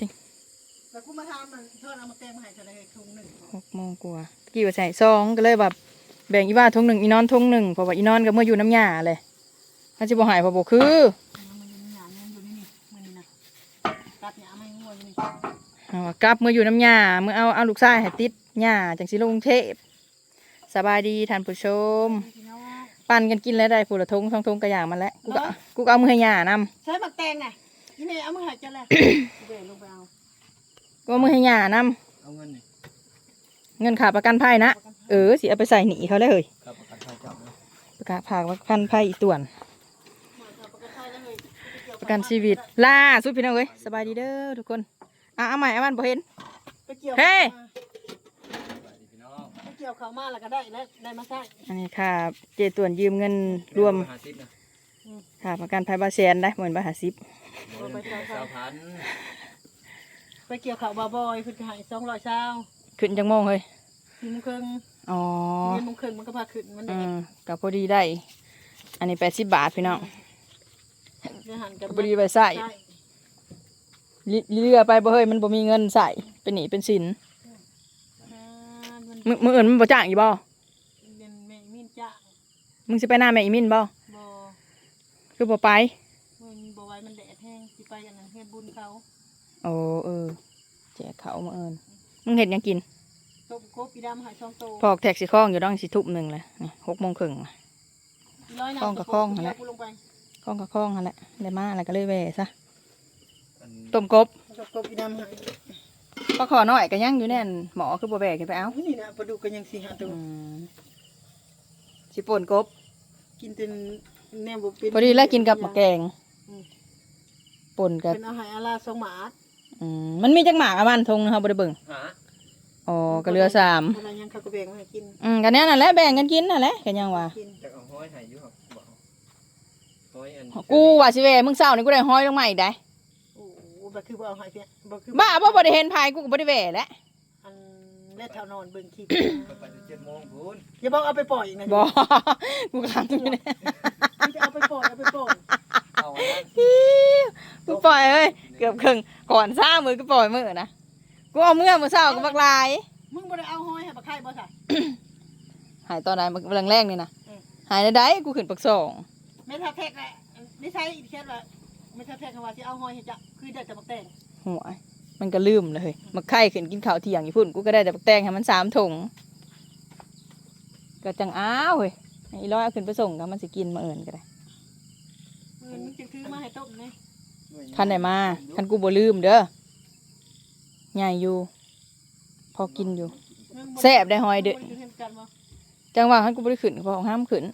จริงแล้วกูมาทำมันเท่าเอามาแตงมาให้เท่าไรถุงหนึ่งหกโมงกว่าตะกี้ว่าใส่ซองก็เลยแบบแบ่งอีว่าทงหนึ่งอีนอนทงหนึ่งเพราะว่าอีนอนก็เมื่ออยู่น้ำยาเลยถ้าจะบ่หายเพอบ่คือมันอยู่ในหยามันอยู่นี่นี่มันนี่นะตัดหยาไม่งวนี่เอาว่ากลับเมื่ออยู่น้ำยาเมื่อเอาเอาลูกชายให้ติดหญ้าจังสิลงกรุงเทพสบายดีท่านผู้ชมพี่น้องปั่นกันกินแล้วได้ผู้ละทงสองทงกระอย่างมาแล้วกูก็กูก็เอามือให้หญ้านำใช้บักแตงไง นี่นี่เอามาให้เจ้าแล้วเดี๋ยวลงไปเอากูเอามือให้หญ้านำเอาเงินนี่เงินขาประกันภัยนะเออสิเอาไปใส่หนีเขาเลยครับประกันภัยจับนะประกาศผากประกันภัยอีต่วนประกันภัยแล้วเลยประกันชีวิตล่าสุดพี่น้องเอ้ยสบายดีเด้อทุกคนอะเอาใหม่เอามันบ่เห็นไปเกี่ยวเฮ้สวัสดีพี่น้องไปเกี่ยวเขามาแล้วก็ได้แล้วได้มาใช้อันนี้ค่ะเจต่วนยืมเงินรวม หาซิปนะค่ะประกันภัยบาแสนได้เหมือนบาหาสิ บโดนสาวพันไปเกี่ยวเขาบาบอยเพิ่นให้สองร้อยเช้าขึ้นจังโมงเฮ้ยสี่โมงครึ่งอ๋อเย็นโมงครึ่งมันก็พาขึ้นมันอืได้กับพอดีได้ อันนี้แปดสิบบาทพี่น้องเดี๋ยวหันกันพอดีไปใส่ลิเรือไปบ่เฮ้ยมันบ่มีเงินใส่เป็นหนี้เป็นสินอ่ามันมึงมึงเอิญมันบ่จ้างอีบ่เรียนแม่มินจ้ามึงสิไปหน้าแม่อีมินบ่บ่คือบ่ไป โอ้เออแจกเขามาเอิญมึงเห็ดหยังกินต้มกบปีดำใหายช่องโตพอกแท็กซี่ข้องอยู่ต้องสิทุ่มหนึ่งเลยนี่หกโมงครึ่งร้อยน้ำข้องกับข้องนั่นแหละกูลงไปข้องกับข้องนั่นแหละได้มาอะไรก็เลยแหวซะอันต้มกบต้มกบปีดำใหายปลาขอน้อยก็ยังอยู่แน่นหมอคือบ่แบกขึ้นไปเอานี่นะปลาดุกก็ยังสี่ห้าตัวอืมสิป่นกบ กินเป็นแนวบุเป็นพอดีแล้วกินกับหมะแกงอืมป่นกับเป็นอาหารอาลาทรงหมาด อืมมันมีจักหมากอะมันทงนะครับบ่ได้เบิ่งหาอ๋อก็เหลือสามอะไรยังเขาก็แบ่งมาให้กินอืมกันนี้นั่นแหละแบ่งกันกินนั่นแหละกันยังว่ากินจะเอาห้อยใหายอยู่ครับบอกห้อยอันกูว่าสิแหวมึงเศร้านี่กูได้ห้อยลงมาอีกได้โอ้โหบ่คือบ่เอาให้เพี้ยบ่คือบ้าบ่บ่ได้เห็นภายกูก็บ่ได้แหวแหล้วอันแม่เท่านอนเบิ่งคลิปก็ไปถึงเจ็ดโมงพูนอย่าบอกเอาไปปล่อยอีกนะบ่ กูขำตรงนี้มึงจะเอาไปปล่อยเอาไปปล่อยเอาอันนั้น กูปล่อยเอ้ยเกือบครึ่งก่อนซ่ามือกูปล่อยมือนะกูเอาเมื่อมื้อเช้ากูบักลายมึงบ่ได้เอาห้อยให้บักไข่บ่ซะหายตอนไหนมันแรงๆนี่นะอืมหายได้ได้กูขึ้นปักสองแม่ทับแท็กแหละนี่ใช่อีกแค่ว่าไม่ทับแท็กว่าสิเอาห้อยให้จับคือได้แต่บักแตงหัวมันก็ลืมเลยมาไข่ขึ้นกินข้าวเที่ยงอยู่พุ่นกูก็ได้แต่ปักแตงให้มันสามถุงก็จังอ้าวเฮ้ยไอ้ร้อยเอาขึ้นไปส่งกันมันสิกินมาเอินก็ได้เงินมึงจะซื้อมาให้ต้มนี่ คันไหนมาคันกูบ่ลืมเด้อใหญ่อยู่ พอกินอยู่แซ่บได้ห้อยเด้อบ่ได้เห็นกันบ่จังหวะคันกูบ่ได้ขึ้นเพอห้ามขึ้น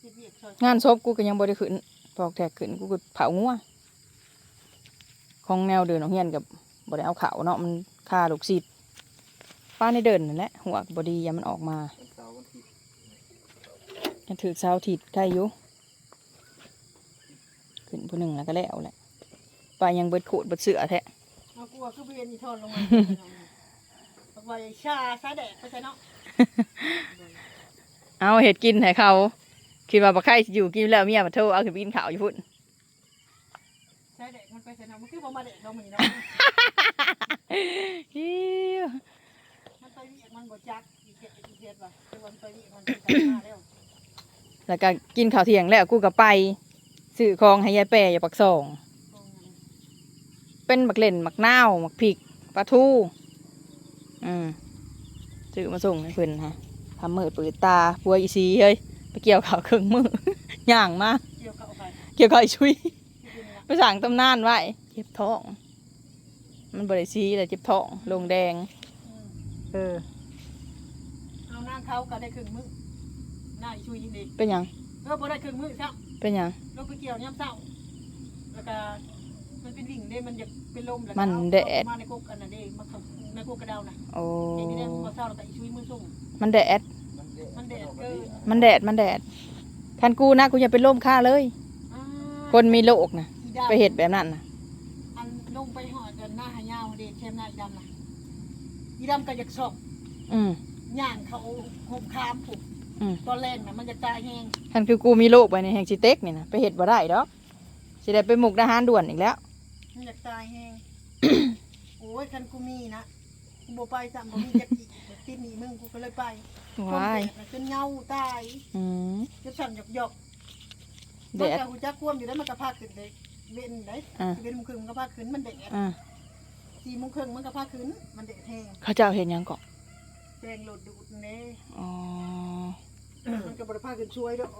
เฮ็ดเวียกซอยงานศพกูก็ยังบ่ได้ขึ้นพอกแทกขึ้นกูก็เผางัวของแนวเดินของเฮียนกับบ่ได้เอาเขาเนาะมันค่าลูกศิษย์ป้าในเดินนั่นแหละหัวก็บ่ดีอย่ามันออกมาวันเสาร์วันอาทิตย์ยังถือเสาถิดได้อยู่ ขึ้นผู้หนึ่งแล้วก็แล้วแหละไปยังเบิดโขดเบิดเสือแท้เอากลัวคือเวียนอีทอนลงมาบักไว้ชาสายแดดไปใส่เนาะเอาเห็ดกินให้เขาคิดว่าบักไข่สิอยู่กินแล้วเมียมาโทรเอาขึ้นไปกินข้าวอยู่พุ่นสายแดดมันไปใส่เนาะมันคือบ่มาแดดเรามื้อนี้เนาะฮิวมันไปเวียกมันบ่จักอีเฮ็ดอีเฮ็ดว่ะแต่วันไปเวียกมันไปมาแล้วแล้วก็กินข้าวเที่ยงแล้วกูก็ไป ซื้อของให้ยายแปรอย่าปักซองตรงนั้นเป็นหมักเล่นหมักนาวหมักพริกปลาทูอืมซื้อมาส่งให้เพิ่นฮะทำมือเปิดตาปัวอีสีเฮ้ยไปเกี่ยวข้าวเครื่องมือย่างมาเกี่ยวกับเอาไปเกี่ยวข้าวอีชุยที่ดินนี่ล่ะไปสั่งตำนานไว้เจ็บท้อง มันบริซีแต่เจ็บท้องลงแดงอืมเออเอานางเขาก็ได้ครึ่งมื้อหน้าอีชุยยินดีเป็นหยังเออบ่ได้ครึ่งมื้อซ้ำ เป็นหยังลงไปเกี่ยวยามเช้าแล้วก็มันเป็นวิ่งเด้มันอยากเป็นลมแล้วก็มันเอาแดด มาในกกอันนั้นเด้มาเข้าในกกกระดาวน่ะโอ้เดี๋ยวนี้ได้มาเช้าแล้วก็อีชุยมือส่งมันแดด มันแดดเกินมันแดดมันแดดคันกูนะกูอย่าเป็นลมค่าเลย อ่าคนมีโรคนะอีดำไปเห็ดแบบนั้นนะอันลงไปหอดกันหน้าหายาวเด้เข้มหน้าอีดำน่ะอีดำก็อยากสอบอืมย่างเขาหกคามผูก อืมตอนแรกน่ะมันจะตายแห้งคันคือกูมีโรคไปในแห่งสิเต็กนี่นะไปเห็ดบ่ได้ดอกสิได้ไปหมุกทหารด่วนอีกแล้ว มันอยากตายแห้ง โอ้ยคันกูมีนะกูบ่ไปสั่บ่มีจักจิติดหนีมึงกูก็เลยไปว้ายคนแก่น่ะจนเหงาตายอืมจนสั่นหยอกหยอกแดมันด ก็หูจักควมอยู่แล้วมันก็พาขึ้นเลยเว้นได้อ่า เว้นโมงครึ่งมันก็พาขึ้นมันแดดอ่าสี่โมงครึ่งมันก็พาขึ้นมันแดดแห้งเขาเจ้าเห็นหยังเกาะแดงโหลดดูดเน่อ๋อ มันก็บ่ได้พาขึ้นช่วยดอก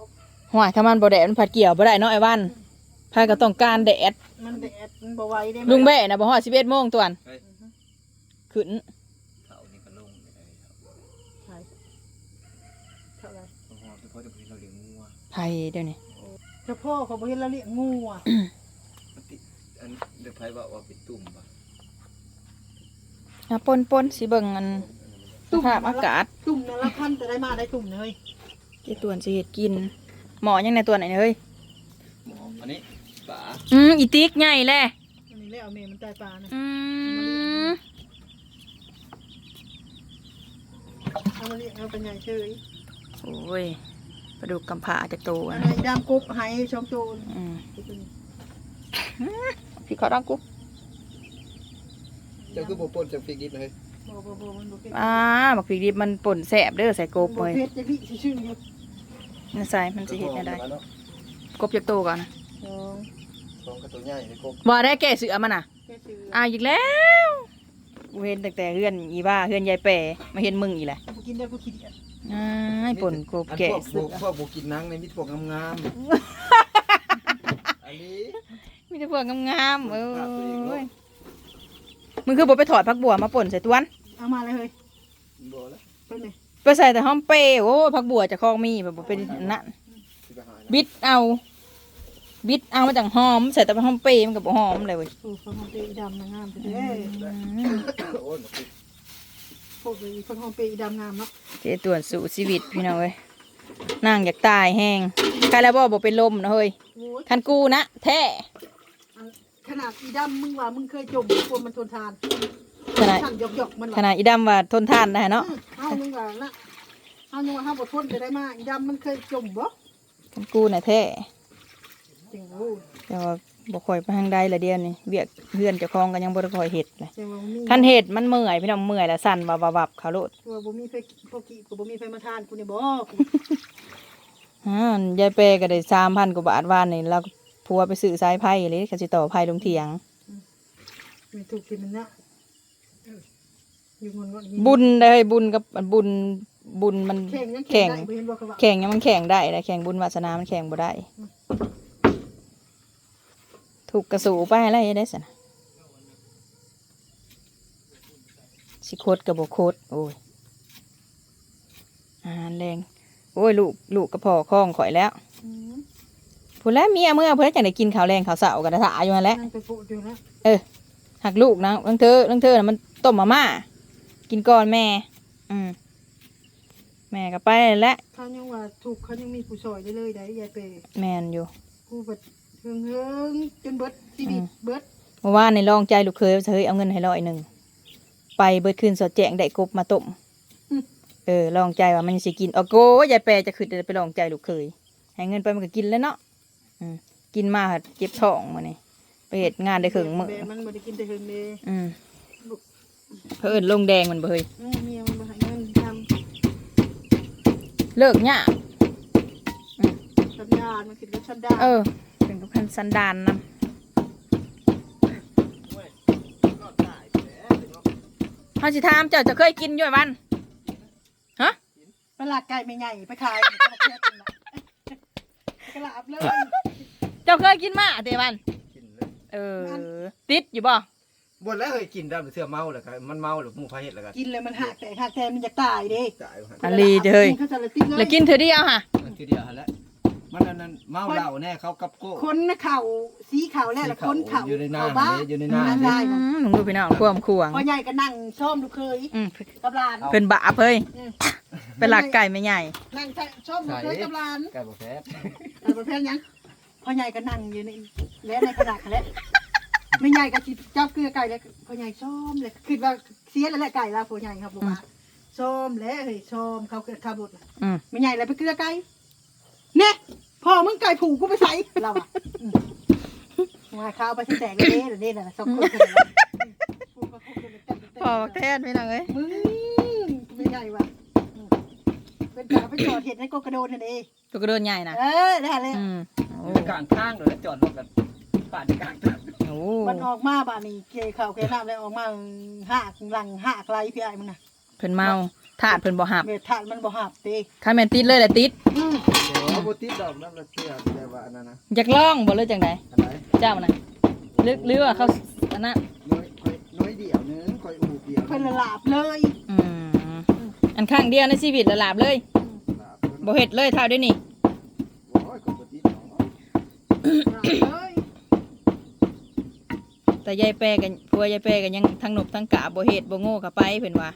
ห่วยถ้ามันบ่แดดมันผัดเกี่ยวบ่ได้เนาะไอ้วันพายก็ต้องการแดดมันแดดมันบ่ไหวได้ลุงแบ่น่ะบ่ฮอด11โมงตวนเฮ้ยขึ้นเขานี่ก็ลงไม่ได้ครับเท่าไหร่เพราะว่าเฉพาะจะเป็นเราเลี้ยงงัวไผเดี๋ยวนี้เจ้าพ่อเขาบ่เห็นแล้วเลี้ยงงูอะมันติดอันเดี๋ยวไผบอกว่าเป็นตุ่มปะอะปนๆสิเบิ่งอันสภาพอากาศตุ่มนั่นละพันแต่ได้มาได้ตุ่มเลย ที่ตวนสิเฮ็ดกิน หมอยังในตัวไหนเนี่ยเฮ้ยหมออันนี้ป๋าอืมอีติ๊กใหญ่แหละอันนี้แล้วเอาเมย์มันตายปลานะอืมเอามาเลี้ยงเอาเป็นใหญ่เฉยโอ้ยปลาดุกกำผาจากโตอัอะนนะนี้ดำกบหายช่องโจรอืมพี่ขอดังกูเจ้าคือบ่ปนจากฟิกดิบเลย บ่บ่บ่มันบ่เป็นอ่าบักพริกดิบมันป่นแสบเด้อใส่กบบ่เลยเพชรจะพี่ชื่ออยู่นั่นใส่มันสิเฮ็ดได้ได้กบจากโตก่อนนะสองสองกระตัวใหญ่ในกบว่าได้แก่เสือมันน่ะแค่ชื่ออ้าวอีกแล้วกูเห็นตั้งแต่เฮือนอีบ้าเฮือนยายแปรมาเห็นมึงอีแหละบ่กินได้กูขี้เดียดอ้ายป่นกบอันแก่พวกเสือพวกบ่กินหนังในมิตรพวกงามๆอันนี้มีแต่พวกงามๆเอ้ย มึงคือบ่ไปถอดผักบัวมาป่นใส่ตวนเอามาเลยเฮ้ยบ่แล้วเป็นไงไปใส่แต่ห้อมเปรย์โอ้ผักบัวจะคลองมีแบบบ่เป็นอันนั่นสิไปหานะบิดเอา บิดเอามาจากหอม ใส่แต่ห้อมเปรย์มันก็บ่หอมเลยเว้ยโอ้ฟังของเปย์ดำนะงามเด้โอ้ยบ่ติดพวกเลยฟังของเปย์ดำงามเนาะเจตวนสู่ชีวิตพี่น้องเว้ยนั่งอยากตายแห้งใครแล้วบ่บ่เป็นลมนะเฮ้ยโอ้ยคันกูนะแท้ ขนาดอีดำมึงว่ามึงเคยจมกลัวมันทนทานขนาดสั่นหยอกๆมันขนาดอีดำว่าทนทานได้เนาะเอามึงว่านะเอามึงว่าห้าบททนจะได้มาอีดำมันเคยจมบ่คันกูน่ะแท้จริงโอ้แต่ว่าบ่ค่อยไปทางใดละเดียวนี่เวียกเฮือนเจ้าของก็ยังบ่ได้ค่อยเฮ็ดเลยจริงว่าบ่มีคันเฮ็ดมันเมื่อยพี่น้องเมื่อยแล้วสั่นวับๆๆเขาโลดตัวบ่มีไฟพวกกี้กูบ่มีไฟมาทานกูนี่บ่อ่ายายเปก็ได้3,000กว่าบาทวานนี่แล้ว ผัวไปซื้อสายไผ่เลยก็สิต่อไผ่ลงเถียง ไม่ถูกกินมันนะเอออยู่มันว่าบุญได้เฮ้ยบุญกับบุญบุญมันแข่งยังแข่งได้บ่เห็นบ่เขาว่าแข่งยังมันแข่งได้แต่แข่งบุญวาสนามันแข่งบ่ได้ ถูกกระสูไปอะไรได้สินะสิโคตรกับบโคตรโอ้ยอาหารแรง โอ้ย ลูก ลูกกระพอคล้องข่อยแล้ว อืม พูดแล้วเมียเมื่อเพื่อนจังได้กินข้าวแรงข้าวเสากันนะถ่าอยู่นั่นแหละนั่งไปโปะอยู่นะหักลูกนะลังเธอลังเธอน่ะมันต้มมาม่ากินก่อนแม่ อืมแม่ก็ไปแล้วแหละเขายังว่าถูกเขายังมีผู้ซอยได้เลยได้ยายเปย์แมนอยู่กูเบิดเฮิงเฮิงจนเบิดชีวิตเบิดเมื่อวานในลองใจลูกเคยว่าเฮ้ยเอาเงินให้ร้อยหนึ่งไปเบิดคืนสดแจงได้กบมาต้มเออลองใจว่ามันสิกินเอาโก้ยายแปรจะขึ้นไปลองใจลูกเคยให้เงินไปมันก็กินแล้วเนาะอืม กินมาหัดเจ็บท้องมานี่ไปเหตุงานได้ครึ่งมื้อแม่มันบ่ได้กินแต่เฮิงเด้อืมเพิ่นลงแดงมันเบยอืมเมียมันบ่ให้เงินทำเลิกเนี่ยากสัญญาณมันคิดกับสัญญาณเออเป็นกับพันสันดานนำเขาสิถามเจ้าจะเคยกินอยู่ไหมวันฮะไปลากไก่ไม่ใหญ่ไปขายมันก็มาแค่เป็นน่ะกระลาบเลยเจ้าเคยกินมาเตวัน กินเลยเออ ติดอยู่บ่บ่แล้วเฮ้ยกินได้เสื้อเมาแล้วก็มันเมาหรือหมู่พาเฮ็ดแล้วก็กินเลยมันหักแต่หักแต่มันจะตายเด้ตายว่าหั่นอันลีเด้อเฮ้ยเขาจะละติดเลยแล้วกินเธอเดียวค่ะอันทีเดียวหั่นแหละมันอันนั้นเมาเหล้าแน่เขากับโก้คนนะเข่าสีเข่าแล้วละคนเข่าอยู่ในหน้าเข่บ้าอยู่ในหน้าได้อืนะมหนูดูพี่น้องควมควงพ่อใหญ่ก็นั่งชมดูเคยอืมกับหลาน เพิ่นบาปเฮ้ยอืม เป็นหลักไก่ไม่ใหญ่นั่งชมดูเคยกับหลานไก่บ่แพ้แต่ประเภทหยัง พ่อใหญ่ก็นั่งอยู่ในและในกระดาษแล้วไม่ใหญ่ก็จิจับเกลือไก่แล้วพ่อใหญ่ชมเลยคิดว่าเสียแล้วแหละไก่ละพ่อใหญ่ครับบอกว่าชมแล้วเฮ้ยชมเขาเกิดขับรถน่ะอืมไม่ใหญ่แล้วไปเกลือไก่เนี่ยพ่อมึงไก่ผูกกูไปใส่เราอะอืมมาข้าวไปที่แตกเลยเด้อเด้อน่ะสองคนเท่านั้นแหละพูดมาพูดกันเลยแต่แต่พอบักแทนพี่น้องเอ้ยมึงไม่ใหญ่ว่ะอืมเป็นกาไปจอดเห็ดให้กกระโดดนั่นเองตัวกระโดนใหญ่นะเออได้เลย อืมโอ้กลางข้างเลยแล้วจอดรถกันป่าดกลางทางโอ้มันออกมาบ้านนี้เกยข่าวเกยน้ำแล้วออกมาหักหลังหักไรพี่ไอ้มึงน่ะเพิ่นเมาถาดเพิ่นบ่หับเบ็ดถาดมันบ่หับเต้ถ้าแม่นติดเลยแหละติดอืมเดี๋ยวโบติดดอกน้ำละเชื่อแต่ว่าอันนั้นนะอยากลองบ่เลยจังไดอันไหนเจ้าน่ะลึกหรือว่าเขาอันนั้นน้อยค่อยน้อยเดียวนึงค่อยอูเดียวเพิ่นละลาบเลยอืมอันข้างเดียวในชีวิตละลาบเลยลาบบ่เฮ็ดเลยเท่าเดี๋ยวนี้ โอ้ยก็บ่ติดดอก ลาบเลย แต่ยายแปรกันพัวยายแปรกันยังทั้งหนบทั้งกะบ่เฮ็ดบ่โง่ก็ไปเพิ่นว่า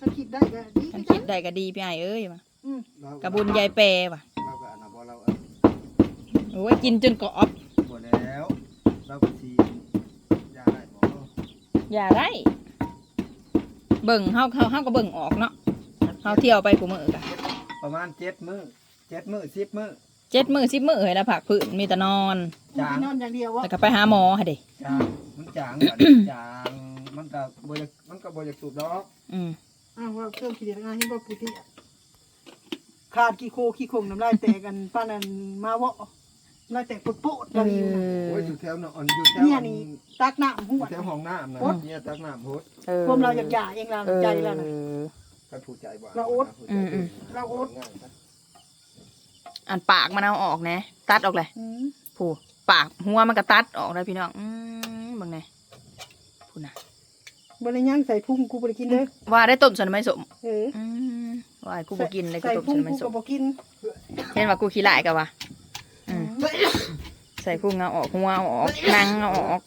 ถ้าคิดได้ก็ดีคันคือคิดได้ก็ดีพี่ไอ้ายเอ้ยว่ะอืมเรากะบุญยายแปรว่ะเราก็อันนั้นบ่เราเอาโอ้ยกินจนกรอบบ่แล้วเราก็สิยาได้บ่อย่าได้ เบิ่งเฮาเฮาเฮาก็เบิ่งออกเนาะเฮาเที่ยวไปกูมื้อกะประมาณ7มื้อ7มื้อ10มื้อ เจ็ดมื้อสิบมื้อเฮ้ยละผักพื้นมีแต่นอนมึงไปนอนอย่างเดียววะแล้วก็ไปหาหมอหั่นเด้จางมันจางบัดนี้จางมันก็บ่อยากมันก็บ่อยากสูบดอกอืมอ้าวว่าเครื่องคิดเดียวงานนี่ว่าปุติขาดกี่โคกี่คงน้ำลายแตกกันป้านันมาวะน้ำลายแตกโป๊ดๆเอกันอยู่นะโอ้ยออยู่แถวเนาะอันอยู่แถวเนี่ยอันนี่ตักน้ำอหัวยู่แถวห้องน้ำนะโอ๊ยเนี่ยตักน้ำโพดเออรวมเราอยากหย่าเองเราเออใจแล้วนะก็ถูกใจบ่เราโอ๊ต อืมอืมเราโอ๊ต อันปากมันเอาออกแหนะ ตัดออกเลยอืมผู้ปากหัวมันก็ตัดออกเลยพี่น้องอืมเบิ่งแหน่ผู้น่ะบริย่างใส่พุงกูบริกินเด้อว่าได้ต้มสันไม้สมเอออืมว่าให้กูบ่กินเลยกูใส่ต้มพุงสันไม้กูสก็มบ่กินเห็นว่ากูขี้หลายกะวะอืมใส่พุ่งเอาออกหัวเอาออกหนังเอาออก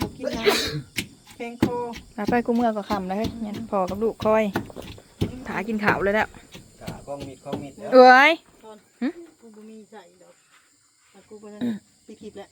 บ่กินน้ำแกงคอแล้วไปกูเมื่อก็คำแล้วเฮ้ยยันพอกับลูกคอยถากินข้าวเลยแล้ว กะกล้องมิดกล้องมิดแล้วเอ้ยตอนหึกูบ่มีใส่ดอกแต่กูก็จะไปคิดแล้ว